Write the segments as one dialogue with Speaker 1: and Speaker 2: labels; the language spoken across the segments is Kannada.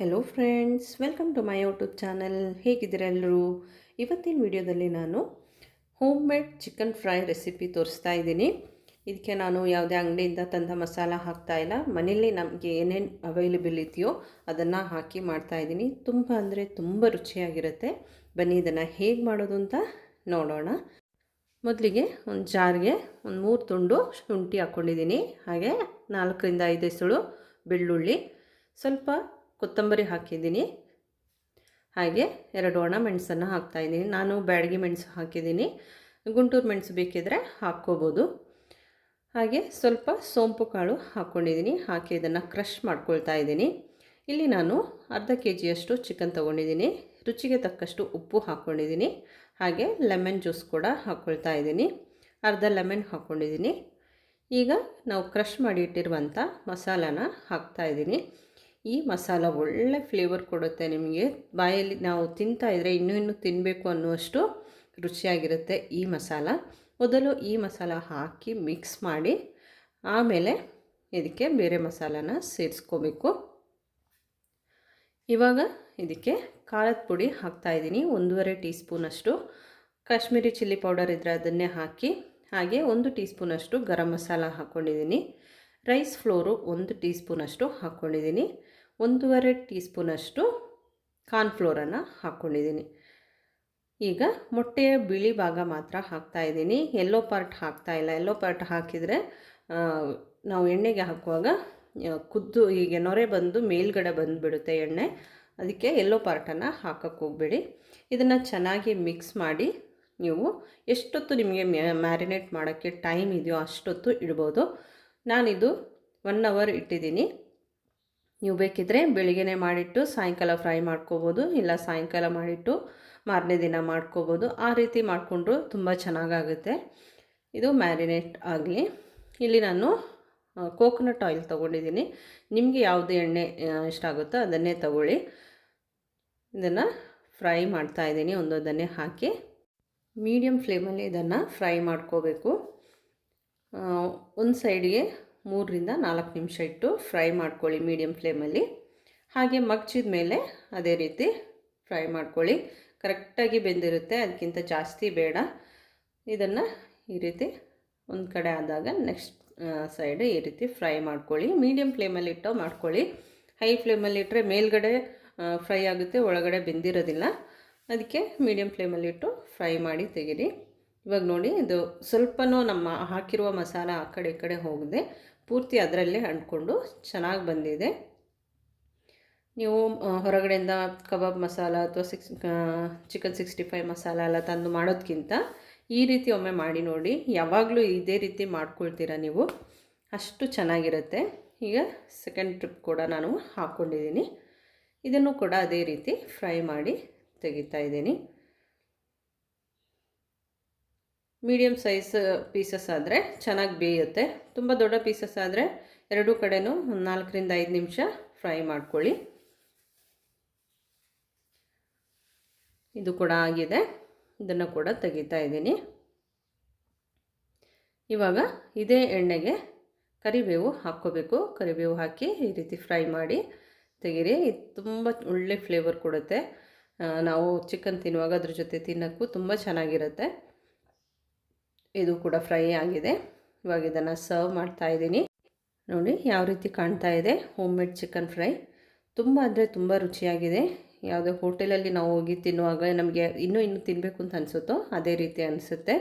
Speaker 1: Hello friends welcome to my YouTube channel ಹೇಗಿದ್ದೀರ ಎಲ್ಲರೂ? ಇವತ್ತಿನ ವಿಡಿಯೋದಲ್ಲಿ ನಾನು home made chicken fry recipe ತೋರಿಸ್ತಾ ಇದ್ದೀನಿ. ಇದಕ್ಕೆ ನಾನು ಯಾವುದೇ ಅಂಗಡಿಯಿಂದ ತಂದ ಮಸಾಲ ಹಾಕ್ತಾಯಿಲ್ಲ ಮನೆಯಲ್ಲಿ ನಮಗೆ ಏನೇನು ಅವೈಲೇಬಲ್ ಇದೆಯೋ ಅದನ್ನು ಹಾಕಿ ಮಾಡ್ತಾ ಇದ್ದೀನಿ. ತುಂಬ ಅಂದರೆ ತುಂಬ ರುಚಿಯಾಗಿರುತ್ತೆ. ಬನ್ನಿ ಇದನ್ನು ಹೇಗೆ ಮಾಡೋದು ಅಂತ ನೋಡೋಣ. ಮೊದಲಿಗೆ ಒಂದು ಜಾರಿಗೆ ಒಂದು ಮೂರು ತುಂಡು ಶುಂಠಿ ಹಾಕ್ಕೊಂಡಿದ್ದೀನಿ ಹಾಗೆ ನಾಲ್ಕರಿಂದ ಐದು ಸುಳು ಬೆಳ್ಳುಳ್ಳಿ. ಸ್ವಲ್ಪ ಕೊತ್ತಂಬರಿ ಹಾಕಿದ್ದೀನಿ. ಹಾಗೆ ಎರಡು ಒಣ ಮೆಣಸನ್ನು ಹಾಕ್ತಾಯಿದ್ದೀನಿ ನಾನು ಬ್ಯಾಡಗಿ ಮೆಣಸು ಹಾಕಿದ್ದೀನಿ. ಗುಂಟೂರು ಮೆಣಸು ಬೇಕಿದ್ರೆ ಹಾಕ್ಕೋಬೋದು. ಹಾಗೆ ಸ್ವಲ್ಪ ಸೋಂಪು ಕಾಳು ಹಾಕ್ಕೊಂಡಿದ್ದೀನಿ. ಹಾಕಿ ಇದನ್ನು ಕ್ರಷ್ ಮಾಡ್ಕೊಳ್ತಾ ಇದ್ದೀನಿ. ಇಲ್ಲಿ ನಾನು ಅರ್ಧ ಕೆ ಜಿಯಷ್ಟು ಚಿಕನ್ ತೊಗೊಂಡಿದ್ದೀನಿ. ರುಚಿಗೆ ತಕ್ಕಷ್ಟು ಉಪ್ಪು ಹಾಕ್ಕೊಂಡಿದ್ದೀನಿ. ಹಾಗೆ ಲೆಮನ್ ಜ್ಯೂಸ್ ಕೂಡ ಹಾಕ್ಕೊಳ್ತಾ ಇದ್ದೀನಿ. ಅರ್ಧ ಲೆಮನ್ ಹಾಕ್ಕೊಂಡಿದ್ದೀನಿ. ಈಗ ನಾವು ಕ್ರಷ್ ಮಾಡಿ ಇಟ್ಟಿರುವಂಥ ಮಸಾಲಾನ ಹಾಕ್ತಾಯಿದ್ದೀನಿ ಈ ಮಸಾಲ ಒಳ್ಳೆ ಫ್ಲೇವರ್ ಕೊಡುತ್ತೆ ನಿಮಗೆ. ಬಾಯಲ್ಲಿ ನಾವು ತಿಂತಾ ಇದ್ದರೆ ಇನ್ನೂ ಇನ್ನೂ ತಿನ್ನಬೇಕು ಅನ್ನುವಷ್ಟು ರುಚಿಯಾಗಿರುತ್ತೆ ಈ ಮಸಾಲ. ಮೊದಲು ಈ ಮಸಾಲ ಹಾಕಿ ಮಿಕ್ಸ್ ಮಾಡಿ, ಆಮೇಲೆ ಇದಕ್ಕೆ ಬೇರೆ ಮಸಾಲಾನ ಸೇರಿಸ್ಕೋಬೇಕು. ಇವಾಗ ಇದಕ್ಕೆ ಕಾಳದ ಪುಡಿ ಹಾಕ್ತಾಯಿದ್ದೀನಿ ಒಂದೂವರೆ ಟೀ ಸ್ಪೂನಷ್ಟು ಕಾಶ್ಮೀರಿ ಚಿಲ್ಲಿ ಪೌಡರ್ ಇದ್ದರೆ ಅದನ್ನೇ ಹಾಕಿ, ಹಾಗೆ ಒಂದು ಟೀ ಸ್ಪೂನಷ್ಟು ಗರಂ ಮಸಾಲ ಹಾಕ್ಕೊಂಡಿದ್ದೀನಿ ರೈಸ್ ಫ್ಲೋರು ಒಂದು ಟೀ ಸ್ಪೂನಷ್ಟು ಹಾಕ್ಕೊಂಡಿದ್ದೀನಿ. ಒಂದೂವರೆ ಟೀ ಸ್ಪೂನಷ್ಟು ಕಾರ್ನ್ಫ್ಲೋರನ್ನು ಹಾಕ್ಕೊಂಡಿದ್ದೀನಿ. ಈಗ ಮೊಟ್ಟೆಯ ಬಿಳಿ ಭಾಗ ಮಾತ್ರ ಹಾಕ್ತಾಯಿದ್ದೀನಿ ಎಲ್ಲೋ ಪಾರ್ಟ್ ಹಾಕ್ತಾಯಿಲ್ಲ ಎಲ್ಲೋ ಪಾರ್ಟ್ ಹಾಕಿದರೆ ನಾವು ಎಣ್ಣೆಗೆ ಹಾಕುವಾಗ ಕುದ್ದು ಹೀಗೆ ನೊರೆ ಬಂದು ಮೇಲ್ಗಡೆ ಬಂದುಬಿಡುತ್ತೆ ಎಣ್ಣೆ. ಅದಕ್ಕೆ ಎಲ್ಲೋ ಪಾರ್ಟನ್ನು ಹಾಕೋಕ್ಕೆ ಹೋಗಬೇಡಿ. ಇದನ್ನು ಚೆನ್ನಾಗಿ ಮಿಕ್ಸ್ ಮಾಡಿ ನೀವು ಎಷ್ಟೊತ್ತು ನಿಮಗೆ ಮ್ಯಾರಿನೇಟ್ ಮಾಡೋಕ್ಕೆ ಟೈಮ್ ಇದೆಯೋ ಅಷ್ಟೊತ್ತು ಇಡ್ಬೋದು. ನಾನಿದು ಒನ್ ಅವರ್ ಇಟ್ಟಿದ್ದೀನಿ. ನೀವು ಬೇಕಿದ್ದರೆ ಬೆಳಿಗ್ಗೆನೇ ಮಾಡಿಟ್ಟು, ಸಾಯಂಕಾಲ ಫ್ರೈ ಮಾಡ್ಕೋಬೋದು, ಇಲ್ಲ ಸಾಯಂಕಾಲ ಮಾಡಿಟ್ಟು ಮಾರನೇ ದಿನ ಮಾಡ್ಕೋಬೋದು. ಆ ರೀತಿ ಮಾಡಿಕೊಂಡ್ರು ತುಂಬ ಚೆನ್ನಾಗಾಗುತ್ತೆ. ಇದು ಮ್ಯಾರಿನೇಟ್ ಆಗಲಿ. ಇಲ್ಲಿ ನಾನು ಕೋಕೋನಟ್ ಆಯಿಲ್ ತೊಗೊಂಡಿದ್ದೀನಿ. ನಿಮಗೆ ಯಾವುದು ಎಣ್ಣೆ ಇಷ್ಟ ಆಗುತ್ತೋ ಅದನ್ನೇ ತಗೊಳ್ಳಿ. ಇದನ್ನು ಫ್ರೈ ಮಾಡ್ತಾಯಿದ್ದೀನಿ ಒಂದೊಂದನ್ನೇ ಹಾಕಿ. ಮೀಡಿಯಮ್ ಫ್ಲೇಮಲ್ಲಿ ಇದನ್ನು ಫ್ರೈ ಮಾಡ್ಕೋಬೇಕು. ಒಂದು ಸೈಡ್ಗೆ ಮೂರರಿಂದ ನಾಲ್ಕು ನಿಮಿಷ ಇಟ್ಟು ಫ್ರೈ ಮಾಡ್ಕೊಳ್ಳಿ ಮೀಡಿಯಮ್ ಫ್ಲೇಮಲ್ಲಿ ಹಾಗೆ ಮಗ್ಚಿದ ಮೇಲೆ ಅದೇ ರೀತಿ ಫ್ರೈ ಮಾಡ್ಕೊಳ್ಳಿ. ಕರೆಕ್ಟಾಗಿ ಬೆಂದಿರುತ್ತೆ ಅದಕ್ಕಿಂತ ಜಾಸ್ತಿ ಬೇಡ. ಇದನ್ನು ಈ ರೀತಿ ಒಂದು ಕಡೆ ಆದಾಗ ನೆಕ್ಸ್ಟ್ ಸೈಡ್ ಈ ರೀತಿ ಫ್ರೈ ಮಾಡ್ಕೊಳ್ಳಿ. ಮೀಡಿಯಮ್ ಫ್ಲೇಮಲ್ಲಿ ಇಟ್ಟು ಮಾಡ್ಕೊಳ್ಳಿ. ಹೈ ಫ್ಲೇಮಲ್ಲಿ ಇಟ್ಟರೆ ಮೇಲ್ಗಡೆ ಫ್ರೈ ಆಗುತ್ತೆ, ಒಳಗಡೆ ಬೆಂದಿರೋದಿಲ್ಲ. ಅದಕ್ಕೆ ಮೀಡಿಯಮ್ ಫ್ಲೇಮಲ್ಲಿಟ್ಟು ಫ್ರೈ ಮಾಡಿ ತೆಗೀರಿ. ಇವಾಗ ನೋಡಿ, ಇದು ಸ್ವಲ್ಪನೂ ನಮ್ಮ ಹಾಕಿರುವ ಮಸಾಲ ಆ ಕಡೆ ಈ ಕಡೆ ಹೋಗದೆ. ಪೂರ್ತಿ ಅದರಲ್ಲೇ ಅಂಟ್ಕೊಂಡು ಚೆನ್ನಾಗಿ ಬಂದಿದೆ. ನೀವು ಹೊರಗಡೆಯಿಂದ ಕಬಾಬ್ ಮಸಾಲ ಅಥವಾ six chicken sixty five masala ಎಲ್ಲ ತಂದು ಮಾಡೋದಕ್ಕಿಂತ ಈ ರೀತಿ ಒಮ್ಮೆ ಮಾಡಿ ನೋಡಿ, ಯಾವಾಗಲೂ ಇದೇ ರೀತಿ ಮಾಡ್ಕೊಳ್ತೀರ ನೀವು, ಅಷ್ಟು ಚೆನ್ನಾಗಿರುತ್ತೆ. ಈಗ ಸೆಕೆಂಡ್ ಟ್ರಿಪ್ ಕೂಡ ನಾನು ಹಾಕ್ಕೊಂಡಿದ್ದೀನಿ ಇದನ್ನು ಕೂಡ ಅದೇ ರೀತಿ ಫ್ರೈ ಮಾಡಿ ತೆಗಿತಾ ಇದ್ದೀನಿ. ಮೀಡಿಯಮ್ ಸೈಜ್ ಪೀಸಸ್ ಆದರೆ ಚೆನ್ನಾಗಿ ಬೇಯುತ್ತೆ. ತುಂಬ ದೊಡ್ಡ ಪೀಸಸ್ ಆದರೆ ಎರಡೂ ಒಂದು ನಾಲ್ಕರಿಂದ ಐದು ನಿಮಿಷ ಫ್ರೈ ಮಾಡ್ಕೊಳ್ಳಿ. ಇದು ಕೂಡ ಆಗಿದೆ. ಇದನ್ನು ಕೂಡ ತೆಗಿತಾ ಇದ್ದೀನಿ. ಇವಾಗ ಇದೇ ಎಣ್ಣೆಗೆ ಕರಿಬೇವು ಹಾಕ್ಕೋಬೇಕು. ಕರಿಬೇವು ಹಾಕಿ ಈ ರೀತಿ ಫ್ರೈ ಮಾಡಿ ತೆಗೀರಿ. ಇದು ತುಂಬ ಒಳ್ಳೆ ಫ್ಲೇವರ್ ಕೊಡುತ್ತೆ. ನಾವು ಚಿಕನ್ ತಿನ್ನುವಾಗ ಅದ್ರ ಜೊತೆ ತಿನ್ನೋಕ್ಕೂ ತುಂಬ ಚೆನ್ನಾಗಿರುತ್ತೆ. ಇದು ಕೂಡ ಫ್ರೈ ಆಗಿದೆ. ಇವಾಗ ಇದನ್ನು ಸರ್ವ್ ಮಾಡ್ತಾ ಇದ್ದೀನಿ. ನೋಡಿ ಯಾವ ರೀತಿ ಕಾಣ್ತಾ ಇದೆ. Home made chicken fry. ತುಂಬ ಅಂದರೆ ತುಂಬ ರುಚಿಯಾಗಿದೆ. ಯಾವುದೇ ಹೋಟೆಲಲ್ಲಿ ನಾವು ಹೋಗಿ ತಿನ್ನುವಾಗ ನಮಗೆ ಇನ್ನೂ ಇನ್ನೂ ತಿನ್ನಬೇಕು ಅಂತ ಅನಿಸುತ್ತೋ ಅದೇ ರೀತಿ ಅನಿಸುತ್ತೆ.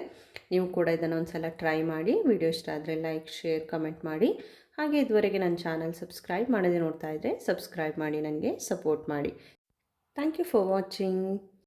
Speaker 1: ನೀವು ಕೂಡ ಇದನ್ನು ಒಂದು ಸಲ ಟ್ರೈ ಮಾಡಿ. ವಿಡಿಯೋ ಇಷ್ಟ ಆದರೆ ಲೈಕ್, ಶೇರ್, ಕಮೆಂಟ್ ಮಾಡಿ. ಹಾಗೆ ಇದುವರೆಗೆ ನನ್ನ ಚಾನಲ್ ಸಬ್ಸ್ಕ್ರೈಬ್ ಮಾಡದೆ ನೋಡ್ತಾ ಇದ್ದರೆ ಸಬ್ಸ್ಕ್ರೈಬ್ ಮಾಡಿ, ನನಗೆ ಸಪೋರ್ಟ್ ಮಾಡಿ. Thank you for watching.